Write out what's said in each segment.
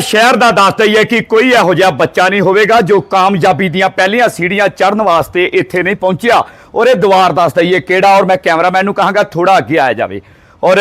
ਸ਼ਹਿਰ ਦਾ ਦੱਸ ਦਈਏ ਕਿ ਕੋਈ ਇਹੋ ਜਿਹਾ ਬੱਚਾ ਨਹੀਂ ਹੋਵੇਗਾ ਜੋ ਕਾਮਯਾਬੀ ਦੀਆਂ ਪਹਿਲੀਆਂ ਸੀੜੀਆਂ ਚੜ੍ਹਨ ਵਾਸਤੇ ਇੱਥੇ ਨਹੀਂ ਪਹੁੰਚਿਆ। ਔਰ ਇਹ ਦੁਆਰ ਦੱਸ ਦਈਏ ਕਿਹੜਾ ਔਰ ਮੈਂ ਕੈਮਰਾਮੈਨ ਨੂੰ ਕਹਾਂਗਾ ਥੋੜਾ ਅੱਗੇ ਆਇਆ ਜਾਵੇ। ਔਰ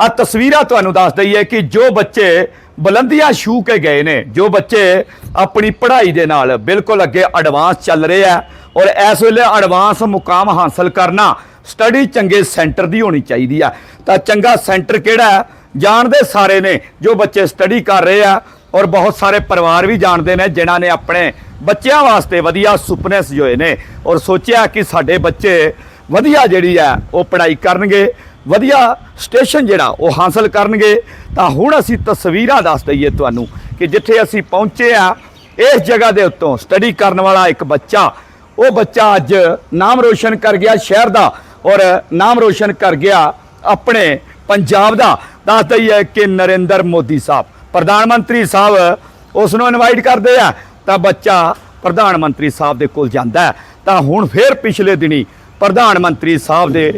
ਆ ਤਸਵੀਰਾਂ ਤੁਹਾਨੂੰ ਦੱਸ ਦਈਏ ਕਿ ਜੋ ਬੱਚੇ ਬੁਲੰਦੀਆਂ ਛੂ ਕੇ ਗਏ ਨੇ, ਜੋ ਬੱਚੇ ਆਪਣੀ ਪੜ੍ਹਾਈ ਦੇ ਨਾਲ ਬਿਲਕੁਲ ਅੱਗੇ ਐਡਵਾਂਸ ਚੱਲ ਰਹੇ ਆ ਔਰ ਇਸ ਵੇਲੇ ਐਡਵਾਂਸ ਮੁਕਾਮ ਹਾਸਲ ਕਰਨਾ ਸਟੱਡੀ ਚੰਗੇ ਸੈਂਟਰ ਦੀ ਹੋਣੀ ਚਾਹੀਦੀ ਆ। ਤਾਂ ਚੰਗਾ ਸੈਂਟਰ ਕਿਹੜਾ ਹੈ? ਜਾਣਦੇ ਸਾਰੇ ਨੇ, ਜੋ ਬੱਚੇ ਸਟੱਡੀ ਕਰ ਰਹੇ ਆ ਔਰ ਬਹੁਤ ਸਾਰੇ ਪਰਿਵਾਰ ਵੀ ਜਾਣਦੇ ਨੇ, ਜਿਨ੍ਹਾਂ ਨੇ ਆਪਣੇ ਬੱਚਿਆਂ ਵਾਸਤੇ ਵਧੀਆ ਸੁਪਨੇ ਸਜੋਏ ਨੇ ਔਰ ਸੋਚਿਆ ਕਿ ਸਾਡੇ ਬੱਚੇ ਵਧੀਆ ਜਿਹੜੀ ਆ, ਉਹ ਪੜ੍ਹਾਈ ਕਰਨਗੇ, ਵਧੀਆ ਸਟੇਸ਼ਨ ਜਿਹੜਾ, ਉਹ ਹਾਸਲ ਕਰਨਗੇ। ਤਾਂ ਹੁਣ ਅਸੀਂ ਤਸਵੀਰਾਂ ਦੱਸ ਦਈਏ ਤੁਹਾਨੂੰ ਕਿ ਜਿੱਥੇ ਅਸੀਂ ਪਹੁੰਚੇ ਆ, ਇਸ ਜਗ੍ਹਾ ਦੇ ਉੱਤੋਂ ਸਟੱਡੀ ਕਰਨ ਵਾਲਾ ਇੱਕ ਬੱਚਾ, ਉਹ ਬੱਚਾ ਅੱਜ ਨਾਮ ਰੋਸ਼ਨ ਕਰ ਗਿਆ ਸ਼ਹਿਰ ਦਾ ਔਰ ਨਾਮ ਰੋਸ਼ਨ ਕਰ ਗਿਆ ਆਪਣੇ ਪੰਜਾਬ ਦਾ। ਦੱਸ ਦਈਏ ਕਿ ਨਰਿੰਦਰ ਮੋਦੀ ਸਾਹਿਬ, ਪ੍ਰਧਾਨ ਮੰਤਰੀ ਸਾਹਿਬ ਉਸ ਨੂੰ ਇਨਵਾਈਟ ਕਰਦੇ ਆ, ਤਾਂ ਬੱਚਾ ਪ੍ਰਧਾਨ ਮੰਤਰੀ ਸਾਹਿਬ ਦੇ ਕੋਲ ਜਾਂਦਾ ਤਾਂ ਹੁਣ ਫੇਰ ਪਿਛਲੇ ਦਿਨੀ ਪ੍ਰਧਾਨ ਮੰਤਰੀ ਸਾਹਿਬ ਦੇ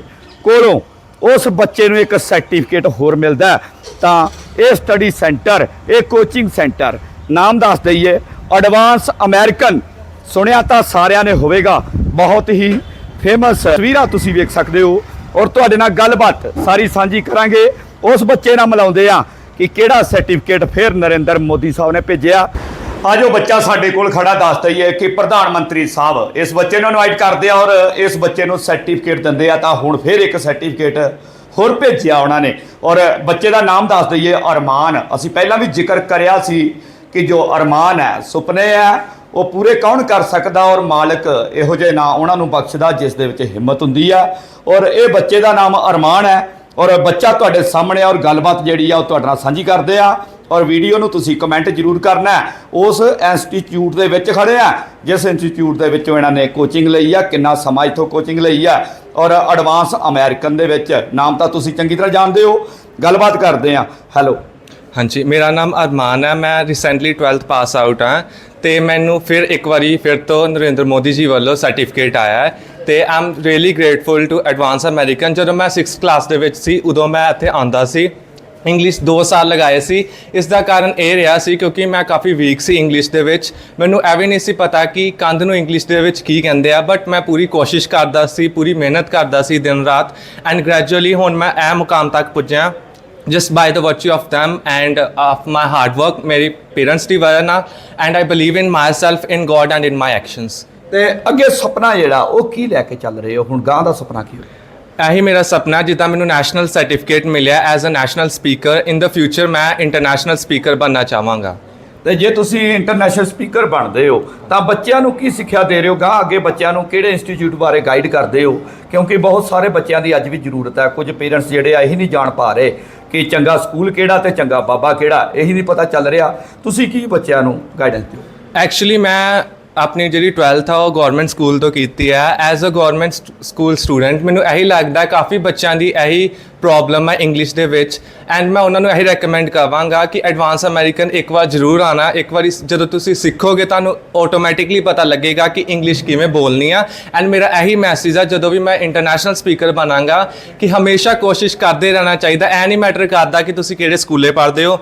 ਕੋਲੋਂ ਉਸ ਬੱਚੇ ਨੂੰ ਇੱਕ ਸਰਟੀਫਿਕੇਟ ਹੋਰ ਮਿਲਦਾ ਤਾਂ ਇਹ ਸਟੱਡੀ ਸੈਂਟਰ ਇਹ ਕੋਚਿੰਗ ਸੈਂਟਰ ਨਾਮ ਦੱਸ ਦਈਏ ਐਡਵਾਂਸ ਅਮਰੀਕਨ ਸੁਣਿਆ ਤਾਂ ਸਾਰਿਆਂ ਨੇ ਹੋਵੇਗਾ, ਬਹੁਤ ਹੀ ਫੇਮਸ ਤਸਵੀਰਾਂ ਤੁਸੀਂ ਵੇਖ ਸਕਦੇ ਹੋ। ਔਰ ਤੁਹਾਡੇ ਨਾਲ ਗੱਲਬਾਤ ਸਾਰੀ ਸਾਂਝੀ ਕਰਾਂਗੇ। ਉਸ ਬੱਚੇ ਨਾਲ ਮਿਲਾਉਂਦੇ ਆ ਕਿ ਕਿਹੜਾ ਸਰਟੀਫਿਕੇਟ ਫਿਰ ਨਰਿੰਦਰ ਮੋਦੀ ਸਾਹਿਬ ਨੇ ਭੇਜਿਆ। ਆਜੋ ਬੱਚਾ ਸਾਡੇ ਕੋਲ ਖੜਾ ਦੱਸ ਦਈਏ ਕਿ ਪ੍ਰਧਾਨ ਮੰਤਰੀ ਸਾਹਿਬ, ਇਸ ਬੱਚੇ ਨੂੰ ਇਨਵਾਈਟ ਕਰਦੇ ਆ ਔਰ ਇਸ ਬੱਚੇ ਨੂੰ ਸਰਟੀਫਿਕੇਟ ਦਿੰਦੇ ਆ ਤਾਂ ਹੁਣ ਫਿਰ ਇੱਕ ਸਰਟੀਫਿਕੇਟ ਹੋਰ ਭੇਜਿਆ ਉਹਨਾਂ ਨੇ। ਔਰ ਬੱਚੇ ਦਾ ਨਾਮ ਦੱਸ ਦਈਏ, ਅਰਮਾਨ। ਅਸੀਂ ਪਹਿਲਾਂ ਵੀ ਜ਼ਿਕਰ ਕਰਿਆ ਸੀ ਕਿ ਜੋ ਅਰਮਾਨ ਹੈ, ਸੁਪਨੇ ਹੈ, ਉਹ ਪੂਰੇ ਕੌਣ ਕਰ ਸਕਦਾ ਔਰ ਮਾਲਕ ਇਹੋ ਜਿਹੇ ਨਾਂ ਉਹਨਾਂ ਨੂੰ ਬਖਸ਼ਦਾ ਜਿਸ ਦੇ ਵਿੱਚ ਹਿੰਮਤ ਹੁੰਦੀ ਆ। ਔਰ ਇਹ ਬੱਚੇ ਦਾ ਨਾਮ ਅਰਮਾਨ ਹੈ। ਔਰ ਬੱਚਾ ਤੁਹਾਡੇ ਸਾਹਮਣੇ ਆ ਔਰ ਗੱਲਬਾਤ ਜਿਹੜੀ ਆ ਉਹ ਤੁਹਾਡੇ ਨਾਲ ਸਾਂਝੀ ਕਰਦੇ ਆ। ਔਰ ਵੀਡੀਓ ਨੂੰ ਤੁਸੀਂ ਕਮੈਂਟ ਜ਼ਰੂਰ ਕਰਨਾ ਉਸ ਇੰਸਟੀਚਿਊਟ ਦੇ ਵਿੱਚ ਖੜੇ ਆ। ਜਿਸ ਇੰਸਟੀਚਿਊਟ ਦੇ ਵਿੱਚੋਂ ਇਹਨਾਂ ਨੇ ਕੋਚਿੰਗ ਲਈ ਆ, ਕਿੰਨਾ ਸਮਾਂ ਇੱਥੋਂ ਕੋਚਿੰਗ ਲਈ ਆ। ਔਰ ਐਡਵਾਂਸ ਅਮਰੀਕਨ ਦੇ ਵਿੱਚ ਨਾਮ ਤਾਂ ਤੁਸੀਂ ਚੰਗੀ ਤਰ੍ਹਾਂ ਜਾਣਦੇ ਹੋ। ਗੱਲਬਾਤ ਕਰਦੇ ਆ। ਹੈਲੋ ਹਾਂਜੀ, ਮੇਰਾ ਨਾਮ ਅਰਮਾਨ ਹੈ। ਮੈਂ ਰੀਸੈਂਟਲੀ 12th ਪਾਸ ਆਊਟ ਹਾਂ। ਤੇ ਮੈਨੂੰ ਫਿਰ ਇੱਕ ਵਾਰੀ ਫਿਰ ਤੋਂ ਨਰਿੰਦਰ ਮੋਦੀ ਜੀ ਵੱਲੋਂ ਸਰਟੀਫਿਕੇਟ ਆਇਆ ਹੈ। ਤੇ I'm really grateful to advance American ਜਦੋਂ ਮੈਂ 6th ਕਲਾਸ ਦੇ ਵਿੱਚ ਸੀ, ਉਦੋਂ ਮੈਂ ਇੱਥੇ ਆਂਦਾ ਸੀ। ਇੰਗਲਿਸ਼ 2 ਸਾਲ ਲਗਾਏ ਸੀ। ਇਸ ਦਾ ਕਾਰਨ ਇਹ ਰਿਹਾ ਸੀ ਕਿਉਂਕਿ ਮੈਂ ਕਾਫੀ ਵੀਕ ਸੀ ਇੰਗਲਿਸ਼ ਦੇ ਵਿੱਚ। ਮੈਨੂੰ ਇਹ ਵੀ ਨਹੀਂ ਸੀ ਪਤਾ ਕਿ ਕੰਧ ਨੂੰ ਇੰਗਲਿਸ਼ ਦੇ ਵਿੱਚ ਕੀ ਕਹਿੰਦੇ ਆ ਬਟ ਮੈਂ ਪੂਰੀ ਕੋਸ਼ਿਸ਼ ਕਰਦਾ ਸੀ, ਪੂਰੀ ਮਿਹਨਤ ਕਰਦਾ ਸੀ ਦਿਨ ਰਾਤ। ਐਂਡ ਗ੍ਰੈਜੂਅਲੀ ਹੁਣ ਮੈਂ ਇਹ ਮੁਕਾਮ ਤੱਕ ਪੁੱਜਿਆ। Just by the virtue of them and of my hard work, ਮੇਰੀ parents ਦੀ ਵਜ੍ਹਾ ਨਾਲ। And I believe in myself, in God and in my actions ਤੇ ਅੱਗੇ ਸੁਪਨਾ ਜਿਹੜਾ ਉਹ ਕੀ ਲੈ ਕੇ ਚੱਲ ਰਹੇ ਹੋ? ਹੁਣ ਗਾਂ ਦਾ ਸੁਪਨਾ ਕੀ ਹੋਵੇ ਇਹੀ ਮੇਰਾ ਸੁਪਨਾ ਜਿੱਦਾਂ ਮੈਨੂੰ ਨੈਸ਼ਨਲ ਸਰਟੀਫਿਕੇਟ ਮਿਲਿਆ as a national speaker in the future ਮੈਂ ਇੰਟਰਨੈਸ਼ਨਲ ਸਪੀਕਰ ਬਣਨਾ ਚਾਹਾਂਗਾ। ਤੇ ਜੇ ਤੁਸੀਂ ਇੰਟਰਨੈਸ਼ਨਲ ਸਪੀਕਰ ਬਣਦੇ ਹੋ ਤਾਂ ਬੱਚਿਆਂ ਨੂੰ ਕੀ ਸਿੱਖਿਆ ਦੇ ਰਹੇ ਹੋ? ਗਾਂ ਅੱਗੇ ਬੱਚਿਆਂ ਨੂੰ ਕਿਹੜੇ ਇੰਸਟੀਚਿਊਟ ਬਾਰੇ ਗਾਈਡ ਕਰਦੇ ਹੋ? ਕਿਉਂਕਿ ਬਹੁਤ ਸਾਰੇ ਬੱਚਿਆਂ ਦੀ ਅੱਜ ਵੀ ਜ਼ਰੂਰਤ ਹੈ। ਕੁਝ ਪੇਰੈਂਟਸ ਜਿਹੜੇ ਆ ਇਹੀ ਨਹੀਂ ਜਾਣ ਪਾ ਰਹੇ ਕਿ ਚੰਗਾ ਸਕੂਲ ਕਿਹੜਾ ਤੇ ਚੰਗਾ ਬਾਬਾ ਕਿਹੜਾ ਇਹੀ ਨਹੀਂ ਪਤਾ ਚੱਲ ਰਿਹਾ। ਤੁਸੀਂ ਕੀ ਬੱਚਿਆਂ ਨੂੰ ਗਾਈਡੈਂਸ ਦਿਓ? ਐਕਚੁਅਲੀ ਮੈਂ ਆਪਣੀ ਜਿਹੜੀ 12th ਆ, ਉਹ ਗਵਰਨਮੈਂਟ ਸਕੂਲ ਤੋਂ ਕੀਤੀ ਹੈ as a government school student ਮੈਨੂੰ ਇਹੀ ਲੱਗਦਾ ਕਾਫੀ ਬੱਚਿਆਂ ਦੀ ਇਹੀ ਪ੍ਰੋਬਲਮ ਹੈ ਇੰਗਲਿਸ਼ ਦੇ ਵਿੱਚ। ਐਂਡ ਮੈਂ ਉਹਨਾਂ ਨੂੰ ਇਹੀ ਰეკਮੈਂਡ ਕਰਾਂਗਾ ਕਿ ਐਡਵਾਂਸ ਅਮਰੀਕਨ ਇੱਕ ਵਾਰ ਜ਼ਰੂਰ ਆਣਾ ਇੱਕ ਵਾਰੀ ਜਦੋਂ ਤੁਸੀਂ ਸਿੱਖੋਗੇ, ਤੁਹਾਨੂੰ ਆਟੋਮੈਟਿਕਲੀ ਪਤਾ ਲੱਗੇਗਾ ਕਿ ਇੰਗਲਿਸ਼ ਕਿਵੇਂ ਬੋਲਣੀ ਆ। ਐਂਡ ਮੇਰਾ ਇਹੀ ਮੈਸੇਜ ਆ, ਜਦੋਂ ਵੀ ਮੈਂ ਇੰਟਰਨੈਸ਼ਨਲ ਸਪੀਕਰ ਬਣਾਂਗਾ, ਕਿ ਹਮੇਸ਼ਾ ਕੋਸ਼ਿਸ਼ ਕਰਦੇ ਰਹਿਣਾ ਚਾਹੀਦਾ। ਐ ਨਹੀਂ ਮੈਟਰ ਕਰਦਾ ਕਿ ਤੁਸੀਂ ਕਿਹੜੇ ਸਕੂਲੇ ਪੜ੍ਹਦੇ ਹੋ।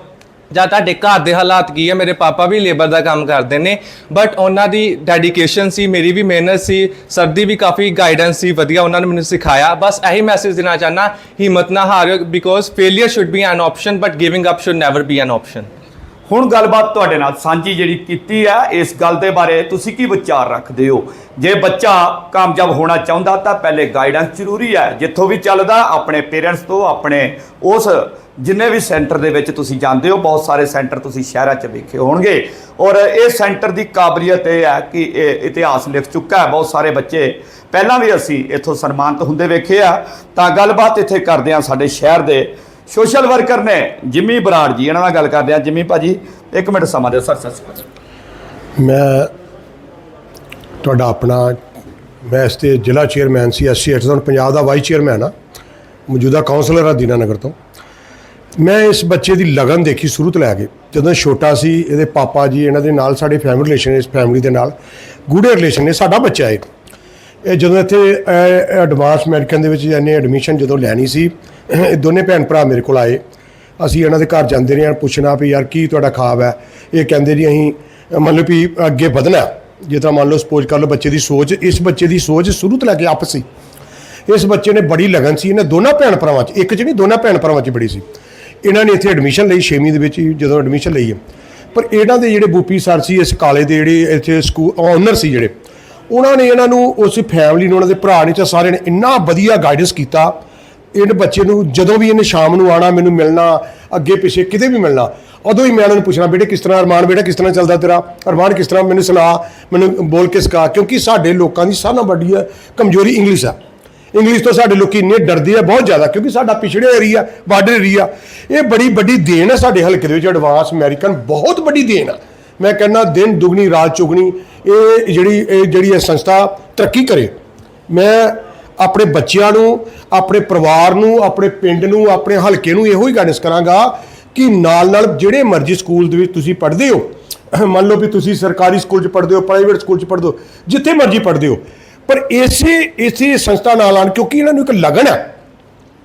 ਜਾਂ ਤੁਹਾਡੇ ਘਰ ਦੇ ਹਾਲਾਤ ਕੀ ਹੈ ਮੇਰੇ ਪਾਪਾ ਵੀ ਲੇਬਰ ਦਾ ਕੰਮ ਕਰਦੇ ਨੇ ਬਟ ਉਹਨਾਂ ਦੀ ਡੈਡੀਕੇਸ਼ਨ ਸੀ, ਮੇਰੀ ਵੀ ਮਿਹਨਤ ਸੀ, ਸਰ ਦੀ ਵੀ ਕਾਫੀ ਗਾਈਡੈਂਸ ਸੀ, ਵਧੀਆ ਉਹਨਾਂ ਨੇ ਮੈਨੂੰ ਸਿਖਾਇਆ। ਬਸ ਇਹੀ ਮੈਸੇਜ ਦੇਣਾ ਚਾਹਨਾ ਹਿੰਮਤ ਨਾ ਹਾਰਿਓ because failure should be an option but giving up should never be an option ਹੁਣ ਗੱਲਬਾਤ ਤੁਹਾਡੇ ਨਾਲ ਸਾਂਝੀ ਜਿਹੜੀ ਕੀਤੀ ਹੈ ਇਸ ਗੱਲ ਦੇ ਬਾਰੇ ਤੁਸੀਂ ਕੀ ਵਿਚਾਰ ਰੱਖਦੇ ਹੋ? ਜੇ ਬੱਚਾ ਕਾਮਯਾਬ ਹੋਣਾ ਚਾਹੁੰਦਾ ਤਾਂ ਪਹਿਲੇ ਗਾਈਡੈਂਸ ਜ਼ਰੂਰੀ ਹੈ। ਜਿੱਥੋਂ ਵੀ ਚੱਲਦਾ, ਆਪਣੇ ਪੇਰੈਂਟਸ ਤੋਂ, ਆਪਣੇ ਉਸ ਜਿੰਨੇ ਵੀ ਸੈਂਟਰ ਦੇ ਵਿੱਚ ਤੁਸੀਂ ਜਾਂਦੇ ਹੋ, ਬਹੁਤ ਸਾਰੇ ਸੈਂਟਰ ਤੁਸੀਂ ਸ਼ਹਿਰਾਂ 'ਚ ਵੇਖੇ ਹੋਣਗੇ। ਔਰ ਇਹ ਸੈਂਟਰ ਦੀ ਕਾਬਲੀਅਤ ਇਹ ਹੈ ਕਿ ਇਹ ਇਤਿਹਾਸ ਲਿਖ ਚੁੱਕਾ ਹੈ। ਬਹੁਤ ਸਾਰੇ ਬੱਚੇ ਪਹਿਲਾਂ ਵੀ ਅਸੀਂ ਇੱਥੋਂ ਸਨਮਾਨਿਤ ਹੁੰਦੇ ਵੇਖੇ ਆ। ਤਾਂ ਗੱਲਬਾਤ ਇੱਥੇ ਕਰਦੇ ਆ ਸਾਡੇ ਸ਼ਹਿਰ ਦੇ ਸੋਸ਼ਲ ਵਰਕਰ ਨੇ ਜਿਮੀ ਬਰਾੜ ਜੀ ਇਹਨਾਂ ਨਾਲ ਗੱਲ ਕਰਦੇ ਆ ਜਿਮੀ ਭਾਜੀ ਇੱਕ ਮਿੰਟ ਸਮਾਂ ਦਿਓ। Sir sir sir. ਮੈਂ ਤੁਹਾਡਾ ਆਪਣਾ ਮੈਂ ਇਸ ਤੇ ਜ਼ਿਲ੍ਹਾ ਚੇਅਰਮੈਨ ਸੀ ਐਸਸੀ ਐਕਸਨ ਪੰਜਾਬ ਦਾ ਵਾਈਸ ਚੇਅਰਮੈਨ ਆ ਮੌਜੂਦਾ ਕਾਉਂਸਲਰ ਆ ਦੀਨਾਨਗਰ ਤੋਂ। ਮੈਂ ਇਸ ਬੱਚੇ ਦੀ ਲਗਨ ਦੇਖੀ ਸ਼ੁਰੂ ਤੋਂ ਲੈ ਕੇ। ਜਦੋਂ ਛੋਟਾ ਸੀ ਇਹਦੇ ਪਾਪਾ ਜੀ ਇਹਨਾਂ ਦੇ ਨਾਲ ਸਾਡੇ ਫੈਮਿਲੀ ਰਿਲੇਸ਼ਨ ਇਸ ਫੈਮਿਲੀ ਦੇ ਨਾਲ ਗੂੜੇ ਰਿਲੇਸ਼ਨ ਨੇ ਸਾਡਾ ਬੱਚਾ ਹੈ ਇਹ ਜਦੋਂ ਇੱਥੇ ਐਡਵਾਂਸ ਅਮਰੀਕਨ ਦੇ ਵਿੱਚ ਇਹਨੇ ਐਡਮਿਸ਼ਨ ਜਦੋਂ ਲੈਣੀ ਸੀ ਇਹ ਦੋਨੇ ਭੈਣ ਭਰਾ ਮੇਰੇ ਕੋਲ ਆਏ। ਅਸੀਂ ਇਹਨਾਂ ਦੇ ਘਰ ਜਾਂਦੇ ਰਹੇ ਹਾਂ ਪੁੱਛਣਾ ਵੀ ਯਾਰ ਕੀ ਤੁਹਾਡਾ ਖਾਬ ਹੈ? ਇਹ ਕਹਿੰਦੇ ਜੀ ਅਸੀਂ ਅ, ਮਤਲਬ ਵੀ ਅੱਗੇ ਵਧਣਾ ਜੇ ਤਾਂ ਮੰਨ ਲਓ ਸਪੋਜ਼ ਕਰ ਲਓ ਬੱਚੇ ਦੀ ਸੋਚ ਇਸ ਬੱਚੇ ਦੀ ਸੋਚ ਸ਼ੁਰੂ ਤੋਂ ਲੈ ਕੇ ਆਪਸੀ ਇਸ ਬੱਚੇ ਨੇ ਬੜੀ ਲਗਨ ਸੀ ਇਹਨਾਂ ਦੋਨਾਂ ਭੈਣ ਭਰਾਵਾਂ 'ਚ ਇੱਕ 'ਚ ਨਹੀਂ ਦੋਨਾਂ ਭੈਣ ਭਰਾਵਾਂ 'ਚ ਬੜੀ ਸੀ। ਇਹਨਾਂ ਨੇ ਇੱਥੇ ਐਡਮਿਸ਼ਨ ਲਈ 6ਵੀਂ ਦੇ ਵਿੱਚ ਜਦੋਂ ਐਡਮਿਸ਼ਨ ਲਈ ਹੈ। ਪਰ ਇਹਨਾਂ ਦੇ ਜਿਹੜੇ ਬੂਪੀ ਸਰ ਸੀ ਇਸ ਕਾਲੇ ਦੇ ਜਿਹੜੇ ਇੱਥੇ ਸਕੂਲ ਓਨਰ ਸੀ ਜਿਹੜੇ ਉਹਨਾਂ ਨੇ ਇਹਨਾਂ ਨੂੰ ਉਸ ਫੈਮਿਲੀ ਨੂੰ ਉਹਨਾਂ ਦੇ ਭਰਾ ਨੇ ਤੇ ਸਾਰਿਆਂ ਨੇ ਇੰਨਾ ਵਧੀਆ ਗਾਈਡੈਂਸ ਕੀਤਾ। ਇਹਨ ਬੱਚੇ ਨੂੰ ਜਦੋਂ ਵੀ ਇਹਨੇ ਸ਼ਾਮ ਨੂੰ ਆਣਾ ਮੈਨੂੰ ਮਿਲਣਾ, ਅੱਗੇ ਪਿੱਛੇ ਕਿਤੇ ਵੀ ਮਿਲਣਾ, ਉਦੋਂ ਹੀ ਮੈਂ ਇਹਨਾਂ ਨੂੰ ਪੁੱਛਣਾ, ਬੇਟੇ, ਕਿਸ ਤਰ੍ਹਾਂ ਅਰਮਾਨ, ਬੇਟਾ, ਕਿਸ ਤਰ੍ਹਾਂ ਚੱਲਦਾ ਤੇਰਾ? ਅਰਮਾਨ, ਕਿਸ ਤਰ੍ਹਾਂ? ਮੈਨੂੰ ਸੁਣਾ, ਮੈਨੂੰ ਬੋਲ ਕੇ ਸਿਖਾ। ਕਿਉਂਕਿ ਸਾਡੇ ਲੋਕਾਂ ਦੀ ਸਾਰਿਆਂ ਨਾਲੋਂ ਵੱਡੀ ਕਮਜ਼ੋਰੀ ਇੰਗਲਿਸ਼ ਆ। ਇੰਗਲਿਸ਼ ਤੋਂ ਸਾਡੇ ਲੋਕੀ ਇੰਨੇ ਡਰਦੇ ਆ, ਬਹੁਤ ਜ਼ਿਆਦਾ, ਕਿਉਂਕਿ ਸਾਡਾ ਪਿਛੜਿਆ ਏਰੀਆ ਬਾਰਡਰ ਏਰੀਆ ਇਹ ਬੜੀ ਵੱਡੀ ਦੇਣ ਹੈ ਸਾਡੇ ਹਲਕੇ ਦੇ ਵਿੱਚ ਐਡਵਾਂਸ ਅਮਰੀਕਨ ਬਹੁਤ ਵੱਡੀ ਦੇਣ ਆ। ਮੈਂ ਕਹਿੰਦਾ, ਦਿਨ ਦੁਗਣੀ, ਰਾਤ ਚੁਗਣੀ, ਇਹ ਜਿਹੜੀ ਇਹ ਜਿਹੜੀ ਇਹ ਸੰਸਥਾ ਤਰੱਕੀ ਕਰੇ। ਮੈਂ ਆਪਣੇ ਬੱਚਿਆਂ ਨੂੰ, ਆਪਣੇ ਪਰਿਵਾਰ ਨੂੰ, ਆਪਣੇ ਪਿੰਡ ਨੂੰ, ਆਪਣੇ ਹਲਕੇ ਨੂੰ ਇਹੋ ਹੀ ਗਾਈਡੈਂਸ ਕਰਾਂਗਾ ਕਿ ਨਾਲ ਨਾਲ ਜਿਹੜੇ ਮਰਜ਼ੀ ਸਕੂਲ ਦੇ ਵਿੱਚ ਤੁਸੀਂ ਪੜ੍ਹਦੇ ਹੋ, ਮੰਨ ਲਓ ਵੀ ਤੁਸੀਂ ਸਰਕਾਰੀ ਸਕੂਲ 'ਚ ਪੜ੍ਹਦੇ ਹੋ, ਪ੍ਰਾਈਵੇਟ ਸਕੂਲ 'ਚ ਪੜ੍ਹਦੇ ਹੋ, ਜਿੱਥੇ ਮਰਜ਼ੀ ਪੜ੍ਹਦੇ ਹੋ। ਪਰ ਇਸੇ ਇਸੇ ਸੰਸਥਾ ਨਾਲ ਆਣ, ਕਿਉਂਕਿ ਇਹਨਾਂ ਨੂੰ ਇੱਕ ਲਗਨ ਹੈ।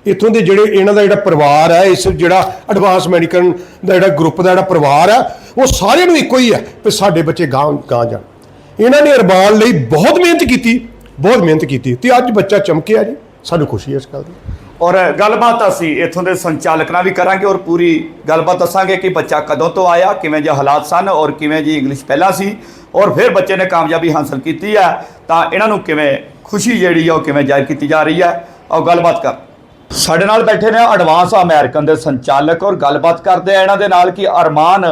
ਇੱਥੋਂ ਦੇ ਜਿਹੜੇ ਇਹਨਾਂ ਦਾ ਜਿਹੜਾ ਪਰਿਵਾਰ ਹੈ, ਇਸ ਜਿਹੜਾ ਐਡਵਾਂਸ ਮੈਡੀਕਲ ਦਾ ਜਿਹੜਾ ਗਰੁੱਪ ਦਾ ਜਿਹੜਾ ਪਰਿਵਾਰ ਹੈ, ਉਹ ਸਾਰਿਆਂ ਨੂੰ ਇੱਕੋ ਹੀ ਹੈ ਕਿ ਸਾਡੇ ਬੱਚੇ ਗਾਂ ਗਾਂ ਜਾਣ। ਇਹਨਾਂ ਨੇ ਅਰਮਾਨ ਲਈ ਬਹੁਤ ਮਿਹਨਤ ਕੀਤੀ। ਬਹੁਤ ਮਿਹਨਤ ਕੀਤੀ ਤੇ ਅੱਜ ਬੱਚਾ ਚਮਕਿਆ ਜੀ, ਸਾਨੂੰ ਖੁਸ਼ੀ ਹੈ ਇਸ ਗੱਲ ਦੀ। ਔਰ ਗੱਲਬਾਤ ਅਸੀਂ ਇੱਥੋਂ ਦੇ ਸੰਚਾਲਕ ਨਾਲ ਵੀ ਕਰਾਂਗੇ ਔਰ ਪੂਰੀ ਗੱਲਬਾਤ ਦੱਸਾਂਗੇ ਕਿ ਬੱਚਾ ਕਦੋਂ ਤੋਂ ਆਇਆ, ਕਿਵੇਂ ਜਿਹੇ ਹਾਲਾਤ ਸਨ ਔਰ ਕਿਵੇਂ ਜੀ ਇੰਗਲਿਸ਼ ਪਹਿਲਾਂ ਸੀ ਔਰ ਫਿਰ ਬੱਚੇ ਨੇ ਕਾਮਯਾਬੀ ਹਾਸਲ ਕੀਤੀ ਹੈ, ਤਾਂ ਇਹਨਾਂ ਨੂੰ ਕਿਵੇਂ ਖੁਸ਼ੀ ਜਿਹੜੀ ਆ ਉਹ ਕਿਵੇਂ ਜ਼ਾਹਿਰ ਕੀਤੀ ਜਾ ਰਹੀ ਹੈ ਔਰ ਗੱਲਬਾਤ ਕਰ। ਸਾਡੇ ਨਾਲ ਬੈਠੇ ਨੇ ਐਡਵਾਂਸ ਅਮਰੀਕਨ ਦੇ ਸੰਚਾਲਕ ਔਰ ਗੱਲਬਾਤ ਕਰਦੇ ਆ ਇਹਨਾਂ ਦੇ ਨਾਲ ਕਿ ਅਰਮਾਨ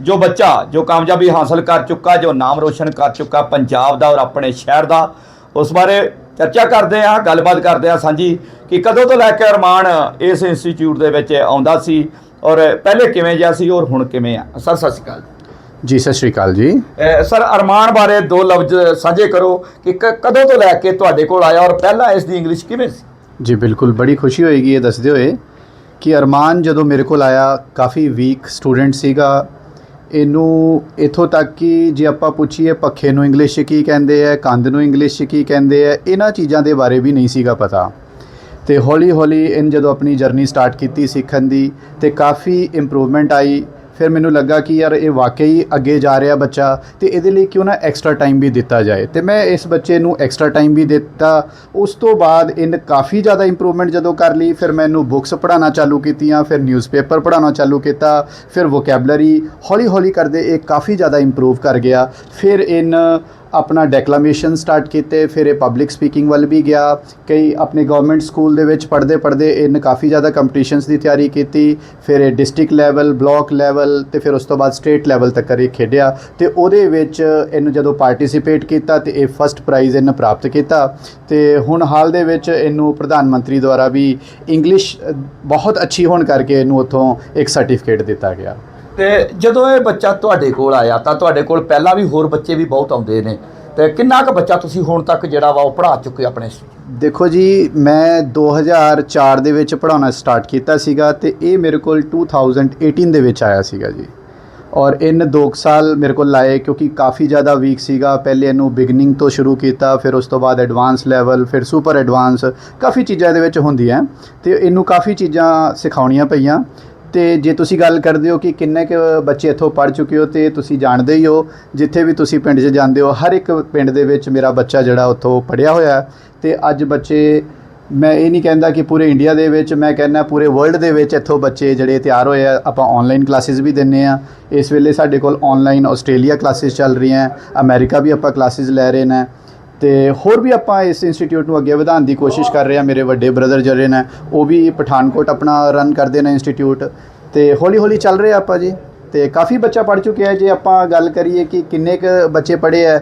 ਜੋ ਬੱਚਾ ਜੋ ਕਾਮਯਾਬੀ ਹਾਸਲ ਕਰ ਚੁੱਕਾ, ਜੋ ਨਾਮ ਰੋਸ਼ਨ ਕਰ ਚੁੱਕਾ ਪੰਜਾਬ ਦਾ ਔਰ ਆਪਣੇ ਸ਼ਹਿਰ ਦਾ ਉਸ ਬਾਰੇ ਚਰਚਾ ਕਰਦੇ ਆ ਗੱਲਬਾਤ ਕਰਦੇ ਆ ਸਾਂਝੀ ਕਿ ਕਦੋਂ ਤੋਂ ਲੈ ਕੇ ਅਰਮਾਨ ਇਸ ਇੰਸਟੀਚਿਊਟ ਦੇ ਵਿੱਚ ਆਉਂਦਾ ਸੀ ਔਰ ਪਹਿਲੇ ਕਿਵੇਂ ਜਿਹਾ ਸੀ ਔਰ ਹੁਣ ਕਿਵੇਂ ਆ? ਸਰ ਸਤਿ ਸ਼੍ਰੀ ਅਕਾਲ ਜੀ। ਸਤਿ ਸ਼੍ਰੀ ਅਕਾਲ ਜੀ। ਸਰ ਅਰਮਾਨ ਬਾਰੇ ਦੋ ਲਫ਼ਜ਼ ਸਾਂਝੇ ਕਰੋ ਕ- ਕਦੋਂ ਤੋਂ ਲੈ ਕੇ ਤੁਹਾਡੇ ਕੋਲ ਆਇਆ ਔਰ ਪਹਿਲਾਂ ਇਸ ਦੀ ਇੰਗਲਿਸ਼ ਕਿਵੇਂ ਸੀ? ਜੀ ਬਿਲਕੁਲ ਬੜੀ ਖੁਸ਼ੀ ਹੋਏਗੀ ਇਹ ਦੱਸਦੇ ਹੋਏ ਕਿ ਅਰਮਾਨ ਜਦੋਂ ਮੇਰੇ ਕੋਲ ਆਇਆ ਕਾਫੀ ਵੀਕ ਸਟੂਡੈਂਟ ਸੀਗਾ ਇਹਨੂੰ ਇੱਥੋਂ ਤੱਕ ਕਿ ਜੇ ਆਪਾਂ ਪੁੱਛੀਏ ਪੱਖੇ ਨੂੰ ਇੰਗਲਿਸ਼ 'ਚ ਕੀ ਕਹਿੰਦੇ ਹੈ ਕੰਧ ਨੂੰ ਇੰਗਲਿਸ਼ 'ਚ ਕੀ ਕਹਿੰਦੇ ਹੈ ਇਹਨਾਂ ਚੀਜ਼ਾਂ ਦੇ ਬਾਰੇ ਵੀ ਨਹੀਂ ਸੀਗਾ ਪਤਾ। ਤੇ ਹੌਲੀ ਹੌਲੀ ਇਨ ਜਦੋਂ ਆਪਣੀ ਜਰਨੀ ਸਟਾਰਟ ਕੀਤੀ ਸਿੱਖਣ ਦੀ, ਤੇ ਕਾਫੀ ਇੰਪਰੂਵਮੈਂਟ ਆਈ। ਫਿਰ ਮੈਨੂੰ ਲੱਗਾ ਕਿ ਯਾਰ ਇਹ ਵਾਕਈ ਅੱਗੇ ਜਾ ਰਿਹਾ ਬੱਚਾ ਤੇ ਇਹਦੇ ਲਈ ਕਿਉਂ ਨਾ ਐਕਸਟਰਾ ਟਾਈਮ ਵੀ ਦਿੱਤਾ ਜਾਏ। ਤੇ ਮੈਂ ਇਸ ਬੱਚੇ ਨੂੰ ਐਕਸਟਰਾ ਟਾਈਮ ਵੀ ਦਿੱਤਾ। ਉਸ ਤੋਂ ਬਾਅਦ ਇਨ ਕਾਫੀ ਜ਼ਿਆਦਾ ਇੰਪਰੂਵਮੈਂਟ ਜਦੋਂ ਕਰ ਲਈ, ਫਿਰ ਮੈਂ ਇਹਨੂੰ ਬੁੱਕਸ ਪੜ੍ਹਾਉਣਾ ਚਾਲੂ ਕੀਤੀਆਂ, ਫਿਰ ਨਿਊਜ਼ਪੇਪਰ ਪੜ੍ਹਾਉਣਾ ਚਾਲੂ ਕੀਤਾ, ਫਿਰ ਵੋਕੈਬਲਰੀ ਹੌਲੀ ਹੌਲੀ ਕਰਦੇ ਇਹ ਕਾਫੀ ਜ਼ਿਆਦਾ ਇੰਪਰੂਵ ਕਰ ਗਿਆ। ਫਿਰ ਇਨ ਆਪਣਾ ਡੈਕਲਾਮੇਸ਼ਨ ਸਟਾਰਟ ਕੀਤੇ, ਫਿਰ ਇਹ ਪਬਲਿਕ ਸਪੀਕਿੰਗ ਵੱਲ ਵੀ ਗਿਆ। ਕਈ ਆਪਣੇ ਗਵਰਨਮੈਂਟ ਸਕੂਲ ਦੇ ਵਿੱਚ ਪੜ੍ਹਦੇ ਪੜ੍ਹਦੇ ਇਹਨ ਕਾਫੀ ਜ਼ਿਆਦਾ ਕੰਪੀਟੀਸ਼ਨਸ ਦੀ ਤਿਆਰੀ ਕੀਤੀ। ਫਿਰ ਇਹ ਡਿਸਟ੍ਰਿਕਟ ਲੈਵਲ ਬਲਾਕ ਲੈਵਲ ਤੇ ਫਿਰ ਉਸ ਤੋਂ ਬਾਅਦ ਸਟੇਟ ਲੈਵਲ ਤੱਕ ਇਹ ਖੇਡਿਆ। ਤੇ ਉਹਦੇ ਵਿੱਚ ਇਹਨੂੰ ਜਦੋਂ ਪਾਰਟਿਸਿਪੇਟ ਕੀਤਾ ਤੇ ਇਹ ਫਸਟ ਪ੍ਰਾਈਜ਼ ਇਹਨੇ ਪ੍ਰਾਪਤ ਕੀਤਾ। ਤੇ ਹੁਣ ਹਾਲ ਦੇ ਵਿੱਚ ਇਹਨੂੰ ਪ੍ਰਧਾਨ ਮੰਤਰੀ ਦੁਆਰਾ ਵੀ ਇੰਗਲਿਸ਼ ਬਹੁਤ ਅੱਛੀ ਹੋਣ ਕਰਕੇ ਇਹਨੂੰ ਉੱਥੋਂ ਇੱਕ ਸਰਟੀਫਿਕੇਟ ਦਿੱਤਾ ਗਿਆ। ਤੇ ਜਦੋਂ ਇਹ ਬੱਚਾ ਤੁਹਾਡੇ ਕੋਲ ਆਇਆ ਤਾਂ ਤੁਹਾਡੇ ਕੋਲ ਪਹਿਲਾਂ ਵੀ ਹੋਰ ਬੱਚੇ ਵੀ ਬਹੁਤ ਆਉਂਦੇ ਨੇ। ਤੇ ਕਿੰਨਾ ਕੁ ਬੱਚਾ ਤੁਸੀਂ ਹੁਣ ਤੱਕ ਜਿਹੜਾ ਵਾ ਉਹ ਪੜ੍ਹਾ ਚੁੱਕੇ ਆਪਣੇ ਦੇਖੋ ਜੀ, ਮੈਂ 2004 ਦੇ ਵਿੱਚ ਪੜ੍ਹਾਉਣਾ ਸਟਾਰਟ ਕੀਤਾ ਸੀਗਾ ਤੇ ਇਹ ਮੇਰੇ ਕੋਲ 2018 ਦੇ ਵਿੱਚ ਆਇਆ ਸੀਗਾ ਜੀ। ਔਰ ਇਨ 2 ਸਾਲ ਮੇਰੇ ਕੋਲ ਲਾਏ ਕਿਉਂਕਿ ਕਾਫੀ ਜ਼ਿਆਦਾ ਵੀਕ ਸੀਗਾ। ਪਹਿਲੇ ਇਹਨੂੰ ਬਿਗਨਿੰਗ ਤੋਂ ਸ਼ੁਰੂ ਕੀਤਾ, ਫਿਰ ਉਸ ਤੋਂ ਬਾਅਦ ਐਡਵਾਂਸ ਲੈਵਲ ਫਿਰ ਸੁਪਰ ਐਡਵਾਂਸ ਕਾਫੀ ਚੀਜ਼ਾਂ ਇਹਦੇ ਵਿੱਚ ਹੁੰਦੀਆਂ। ਤੇ ਇਹਨੂੰ ਕਾਫੀ ਚੀਜ਼ਾਂ ਸਿਖਾਉਣੀਆਂ ਪਈਆਂ। ਤੇ ਜੇ ਤੁਸੀਂ ਗੱਲ ਕਰਦੇ ਹੋ ਕਿ ਕਿੰਨੇ ਕੁ ਬੱਚੇ ਇੱਥੋਂ ਪੜ੍ਹ ਚੁੱਕੇ ਹੋ ਤੇ ਤੁਸੀਂ ਜਾਣਦੇ ਹੀ ਹੋ, ਜਿੱਥੇ ਵੀ ਤੁਸੀਂ ਪਿੰਡ 'ਚ ਜਾਂਦੇ ਹੋ, ਹਰ ਇੱਕ ਪਿੰਡ ਦੇ ਵਿੱਚ ਮੇਰਾ ਬੱਚਾ ਜਿਹੜਾ ਉੱਥੋਂ ਪੜ੍ਹਿਆ ਹੋਇਆ ਹੈ ਤੇ ਅੱਜ ਬੱਚੇ, ਮੈਂ ਇਹ ਨਹੀਂ ਕਹਿੰਦਾ ਕਿ ਪੂਰੇ ਇੰਡੀਆ ਦੇ ਵਿੱਚ, ਮੈਂ ਕਹਿੰਦਾ ਪੂਰੇ ਵਰਲਡ ਦੇ ਵਿੱਚ ਇੱਥੋਂ ਬੱਚੇ ਜਿਹੜੇ ਤਿਆਰ ਹੋਏ ਆ, ਆਪਾਂ ਆਨਲਾਈਨ ਕਲਾਸਿਸ ਵੀ ਦਿੰਨੇ ਆ ਇਸ ਵੇਲੇ ਸਾਡੇ ਕੋਲ ਆਨਲਾਈਨ ਆਸਟ੍ਰੇਲੀਆ ਕਲਾਸਿਸ ਚੱਲ ਰਹੀਆਂ ਅਮਰੀਕਾ ਵੀ ਆਪਾਂ ਕਲਾਸਿਸ ਲੈ ਰਹੇ ਨੇ। ਤੇ ਹੋਰ ਵੀ ਆਪਾਂ ਇਸ ਇੰਸਟੀਚਿਊਟ ਨੂੰ ਅੱਗੇ ਵਧਾਉਣ ਦੀ ਕੋਸ਼ਿਸ਼ ਕਰ ਰਹੇ ਹਾਂ, ਮੇਰੇ ਵੱਡੇ ਬ੍ਰਦਰ ਜਿਹੜੇ ਨੇ, ਉਹ ਵੀ ਪਠਾਨਕੋਟ ਆਪਣਾ ਰਨ ਕਰਦੇ ਨੇ ਇੰਸਟੀਚਿਊਟ ਤੇ ਹੌਲੀ ਹੌਲੀ ਚੱਲ ਰਿਹਾ ਆਪਾਂ ਜੀ ਤੇ ਕਾਫੀ ਬੱਚਾ ਪੜ ਚੁੱਕਿਆ ਜੇ ਆਪਾਂ ਗੱਲ ਕਰੀਏ ਕਿ ਕਿੰਨੇ ਕੁ ਬੱਚੇ ਪੜ੍ਹੇ ਆ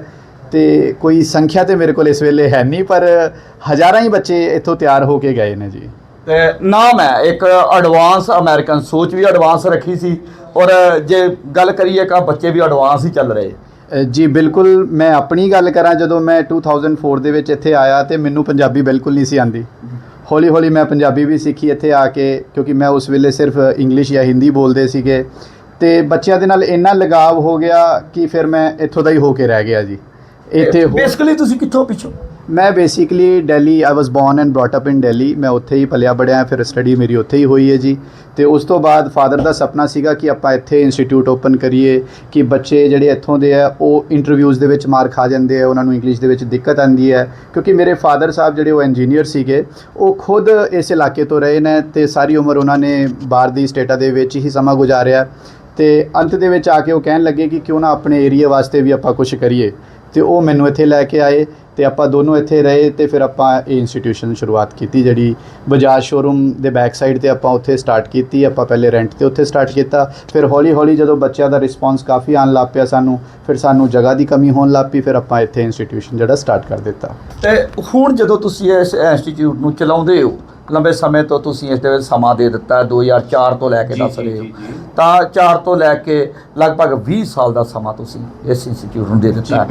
ਤੇ ਕੋਈ ਸੰਖਿਆ ਤੇ ਮੇਰੇ ਕੋਲ ਇਸ ਵੇਲੇ ਹੈ ਨਹੀਂ, ਪਰ ਹਜ਼ਾਰਾਂ ਹੀ ਬੱਚੇ ਇੱਥੋਂ ਤਿਆਰ ਹੋ ਕੇ ਗਏ ਨੇ ਜੀ। ਤੇ ਨਾਮ ਹੈ ਇੱਕ ਐਡਵਾਂਸ ਅਮਰੀਕਨ ਸੋਚ ਵੀ ਐਡਵਾਂਸ ਰੱਖੀ ਸੀ ਔਰ ਜੇ ਗੱਲ ਕਰੀਏ ਕਿ ਬੱਚੇ ਵੀ ਐਡਵਾਂਸ ਹੀ ਚੱਲ ਰਹੇ। ਜੀ ਬਿਲਕੁਲ ਮੈਂ ਆਪਣੀ ਗੱਲ ਕਰਾਂ ਜਦੋਂ ਮੈਂ 2004 ਦੇ ਵਿੱਚ ਇੱਥੇ ਆਇਆ ਤੇ ਮੈਨੂੰ ਪੰਜਾਬੀ ਬਿਲਕੁਲ ਨਹੀਂ ਸੀ ਆਂਦੀ ਹੌਲੀ ਹੌਲੀ ਮੈਂ ਪੰਜਾਬੀ ਵੀ ਸਿੱਖੀ ਇੱਥੇ ਆ ਕੇ ਕਿਉਂਕਿ ਮੈਂ ਉਸ ਵੇਲੇ ਸਿਰਫ ਇੰਗਲਿਸ਼ ਜਾਂ ਹਿੰਦੀ ਬੋਲਦੇ ਸੀਗੇ। ਤੇ ਬੱਚਿਆਂ ਦੇ ਨਾਲ ਇੰਨਾ ਲਗਾਵ ਹੋ ਗਿਆ ਕਿ ਫਿਰ ਮੈਂ ਇੱਥੋਂ ਦਾ ਹੀ ਹੋ ਕੇ ਰਹਿ ਗਿਆ ਜੀ। ਇੱਥੇ ਬੇਸਿਕਲੀ ਤੁਸੀਂ ਕਿੱਥੋਂ ਪਿੱਛੋਂ? ਮੈਂ basically Delhi I was born and brought up in Delhi ਮੈਂ ਉੱਥੇ ਹੀ ਪਲਿਆ ਬੜਿਆ, ਫਿਰ ਸਟੱਡੀ ਮੇਰੀ ਉੱਥੇ ਹੀ ਹੋਈ ਹੈ ਜੀ। ਤੇ ਉਸ ਤੋਂ ਬਾਅਦ ਫਾਦਰ ਦਾ ਸੁਪਨਾ ਸੀਗਾ ਕਿ ਆਪਾਂ ਇੱਥੇ ਇੰਸਟੀਚਿਊਟ ਓਪਨ ਕਰੀਏ, ਕਿ ਬੱਚੇ ਜਿਹੜੇ ਇੱਥੋਂ ਦੇ ਆ, ਉਹ ਇੰਟਰਵਿਊਜ਼ ਦੇ ਵਿੱਚ ਮਾਰ ਖਾ ਜਾਂਦੇ ਆ, ਉਹਨਾਂ ਨੂੰ ਇੰਗਲਿਸ਼ ਦੇ ਵਿੱਚ ਦਿੱਕਤ ਆਉਂਦੀ ਹੈ। ਕਿਉਂਕਿ ਮੇਰੇ ਫਾਦਰ ਸਾਹਿਬ ਜਿਹੜੇ ਉਹ ਇੰਜੀਨੀਅਰ ਸੀਗੇ, ਉਹ ਖੁਦ ਇਸ ਇਲਾਕੇ ਤੋਂ ਰਹੇ ਨੇ ਤੇ ਸਾਰੀ ਉਮਰ ਉਹਨਾਂ ਨੇ ਬਾਹਰ ਦੀ ਸਟੇਟਾਂ ਦੇ ਵਿੱਚ ਹੀ ਸਮਾਂ ਗੁਜ਼ਾਰਿਆ। ਤੇ ਅੰਤ ਦੇ ਵਿੱਚ ਆ ਕੇ ਉਹ ਕਹਿਣ ਲੱਗੇ ਕਿ ਕਿਉਂ ਨਾ ਆਪਣੇ ਏਰੀਆ ਵਾਸਤੇ ਵੀ ਆਪਾਂ ਕੁਝ ਕਰੀਏ। ਤੇ ਉਹ ਮੈਨੂੰ ਇੱਥੇ ਲੈ ਕੇ ਆਏ ਤੇ ਆਪਾਂ ਦੋਨੋਂ ਇੱਥੇ ਰਹੇ ਤੇ ਫਿਰ ਆਪਾਂ ਇਹ ਇੰਸਟੀਟਿਊਸ਼ਨ ਸ਼ੁਰੂਆਤ ਕੀਤੀ ਜਿਹੜੀ ਬਜਾਜ ਸ਼ੋਰੂਮ ਦੇ ਬੈਕ ਸਾਈਡ ਤੇ ਆਪਾਂ ਉੱਥੇ ਸਟਾਰਟ ਕੀਤੀ, ਆਪਾਂ ਪਹਿਲੇ ਰੈਂਟ ਤੇ ਉੱਥੇ ਸਟਾਰਟ ਕੀਤਾ, ਫਿਰ ਹੌਲੀ ਹੌਲੀ ਜਦੋਂ ਬੱਚਿਆਂ ਦਾ ਰਿਸਪੌਂਸ ਕਾਫੀ ਆਉਣ ਲੱਗ ਪਿਆ ਸਾਨੂੰ, ਫਿਰ ਸਾਨੂੰ ਜਗ੍ਹਾ ਦੀ ਕਮੀ ਹੋਣ ਲੱਗ ਪਈ, ਫਿਰ ਆਪਾਂ ਇੱਥੇ ਇੰਸਟੀਟਿਊਸ਼ਨ ਜਿਹੜਾ ਸਟਾਰਟ ਕਰ ਦਿੱਤਾ। ਤੇ ਹੁਣ ਜਦੋਂ ਤੁਸੀਂ ਇਸ ਇੰਸਟੀਟਿਊਟ ਨੂੰ ਚਲਾਉਂਦੇ ਹੋ ਲੰਬੇ ਸਮੇਂ ਤੋਂ ਤੁਸੀਂ ਇਸ ਦੇ ਵਿੱਚ ਸਮਾਂ ਦੇ ਦਿੱਤਾ ਹੈ, 2004 ਤੋਂ ਲੈ ਕੇ ਦੱਸ ਰਹੇ ਹੋ। ਤਾਂ 4 ਤੋਂ ਲੈ ਕੇ ਲਗਭਗ 20 ਸਾਲ ਦਾ ਸਮਾਂ ਤੁਸੀਂ ਇਸ ਇੰਸਟੀਚਿਊਟ ਨੂੰ ਦੇ ਦਿੱਤਾ।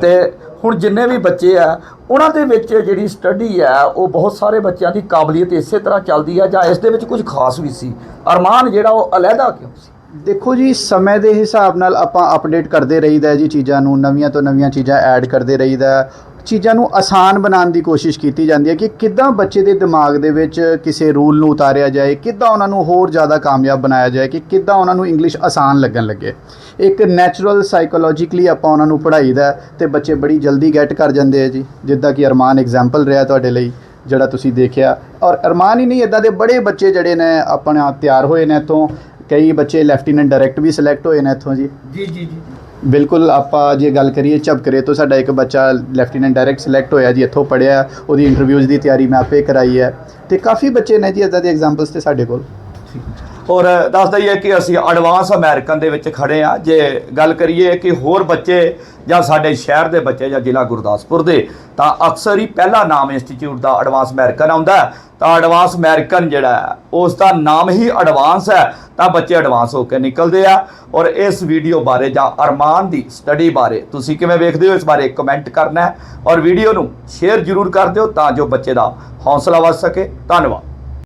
ਤੇ ਹੁਣ ਜਿੰਨੇ ਵੀ ਬੱਚੇ ਆ ਉਹਨਾਂ ਦੇ ਵਿੱਚ ਜਿਹੜੀ ਸਟੱਡੀ ਹੈ ਉਹ ਬਹੁਤ ਸਾਰੇ ਬੱਚਿਆਂ ਦੀ ਕਾਬਲੀਅਤ ਇਸੇ ਤਰ੍ਹਾਂ ਚੱਲਦੀ ਹੈ ਜਾਂ ਇਸ ਦੇ ਵਿੱਚ ਕੁਝ ਖਾਸ ਵੀ ਸੀ? ਅਰਮਾਨ ਜਿਹੜਾ ਉਹ ਅਲੱਗਾ ਕਿਉਂ ਸੀ? ਦੇਖੋ ਜੀ ਸਮੇਂ ਦੇ ਹਿਸਾਬ ਨਾਲ ਆਪਾਂ ਅਪਡੇਟ ਕਰਦੇ ਰਹੀਦਾ ਜੀ ਚੀਜ਼ਾਂ ਨੂੰ ਨਵੀਆਂ ਤੋਂ ਨਵੀਆਂ ਚੀਜ਼ਾਂ ਐਡ ਕਰਦੇ ਰਹੀਦਾ। ਚੀਜ਼ਾਂ ਨੂੰ ਆਸਾਨ ਬਣਾਉਣ ਦੀ ਕੋਸ਼ਿਸ਼ ਕੀਤੀ ਜਾਂਦੀ ਹੈ ਕਿ ਕਿੱਦਾਂ ਬੱਚੇ ਦੇ ਦਿਮਾਗ ਦੇ ਵਿੱਚ ਕਿਸੇ ਰੂਲ ਨੂੰ ਉਤਾਰਿਆ ਜਾਏ, ਕਿੱਦਾਂ ਉਹਨਾਂ ਨੂੰ ਹੋਰ ਜ਼ਿਆਦਾ ਕਾਮਯਾਬ ਬਣਾਇਆ ਜਾਏ ਕਿ ਕਿੱਦਾਂ ਉਹਨਾਂ ਨੂੰ ਇੰਗਲਿਸ਼ ਆਸਾਨ ਲੱਗਣ ਲੱਗੇ। ਇੱਕ ਨੈਚੁਰਲ ਸਾਈਕੋਲੋਜੀਕਲੀ ਆਪਾਂ ਉਹਨਾਂ ਨੂੰ ਪੜ੍ਹਾਈ ਦਾ ਤੇ ਬੱਚੇ ਬੜੀ ਜਲਦੀ ਗੈਟ ਕਰ ਜਾਂਦੇ ਆ ਜੀ, ਜਿੱਦਾਂ ਕਿ ਅਰਮਾਨ ਐਗਜ਼ਾਮਪਲ ਰਿਹਾ ਤੁਹਾਡੇ ਲਈ, ਜਿਹੜਾ ਤੁਸੀਂ ਦੇਖਿਆ। ਔਰ ਅਰਮਾਨ ਹੀ ਨਹੀਂ ਇਦਾਂ ਦੇ ਬੜੇ ਬੱਚੇ ਜਿਹੜੇ ਨੇ ਆਪਣਾ ਤਿਆਰ ਹੋਏ ਨੇ ਇੱਥੋਂ, ਕਈ ਬੱਚੇ ਲੈਫਟੀਨੈਂਟ ਡਾਇਰੈਕਟ ਵੀ ਸਿਲੈਕਟ ਹੋਏ ਨੇ ਇੱਥੋਂ ਜੀ। ਜੀ ਜੀ ਜੀ। ਬਿਲਕੁਲ ਆਪਾਂ ਜੇ ਗੱਲ ਕਰੀਏ ਝਪਕਰੇ ਤੋਂ ਸਾਡਾ ਇੱਕ ਬੱਚਾ ਲੈਫਟੀਨੈਂਟ ਡਾਇਰੈਕਟ ਸਿਲੈਕਟ ਹੋਇਆ ਜੀ, ਇੱਥੋਂ ਪੜਿਆ ਉਹਦੀ ਇੰਟਰਵਿਊਜ਼ ਦੀ ਤਿਆਰੀ ਮੈਂ ਆਪੇ ਕਰਾਈ ਹੈ। ਤੇ ਕਾਫੀ ਬੱਚੇ ਨੇ ਜੀ ਇਦਾਂ ਦੇ ਐਗਜ਼ਾਮਪਲਸ ਤੇ ਸਾਡੇ ਕੋਲ। ਔਰ ਦੱਸ ਦਈਏ ਕਿ ਅਸੀਂ ਐਡਵਾਂਸ ਅਮਰੀਕਨ ਦੇ ਵਿੱਚ ਖੜੇ ਆ ਜੇ ਗੱਲ ਕਰੀਏ ਕਿ ਹੋਰ ਬੱਚੇ ਜਾਂ ਸਾਡੇ ਸ਼ਹਿਰ ਦੇ ਬੱਚੇ ਜਾਂ ਜ਼ਿਲ੍ਹਾ ਗੁਰਦਾਸਪੁਰ ਦੇ, ਤਾਂ ਅਕਸਰ ਹੀ ਪਹਿਲਾ ਨਾਮ ਇੰਸਟੀਚਿਊਟ ਦਾ ਐਡਵਾਂਸ ਅਮਰੀਕਨ ਆਉਂਦਾ ਤਾਂ ਐਡਵਾਂਸ ਅਮਰੀਕਨ ਜਿਹੜਾ ਉਸ ਦਾ ਨਾਮ ਹੀ ਐਡਵਾਂਸ ਹੈ, ਤਾਂ ਬੱਚੇ ਐਡਵਾਂਸ ਹੋ ਕੇ ਨਿਕਲਦੇ ਆ। ਔਰ ਇਸ ਵੀਡੀਓ ਬਾਰੇ ਜਾਂ ਅਰਮਾਨ ਦੀ ਸਟੱਡੀ ਬਾਰੇ ਤੁਸੀਂ ਕਿਵੇਂ ਵੇਖਦੇ ਹੋ, ਇਸ ਬਾਰੇ ਕਮੈਂਟ ਕਰਨਾ ਔਰ ਵੀਡੀਓ ਨੂੰ ਸ਼ੇਅਰ ਜ਼ਰੂਰ ਕਰ ਦਿਓ ਤਾਂ ਜੋ ਬੱਚੇ ਦਾ ਹੌਸਲਾ ਵੱਧ ਸਕੇ। ਧੰਨਵਾਦ।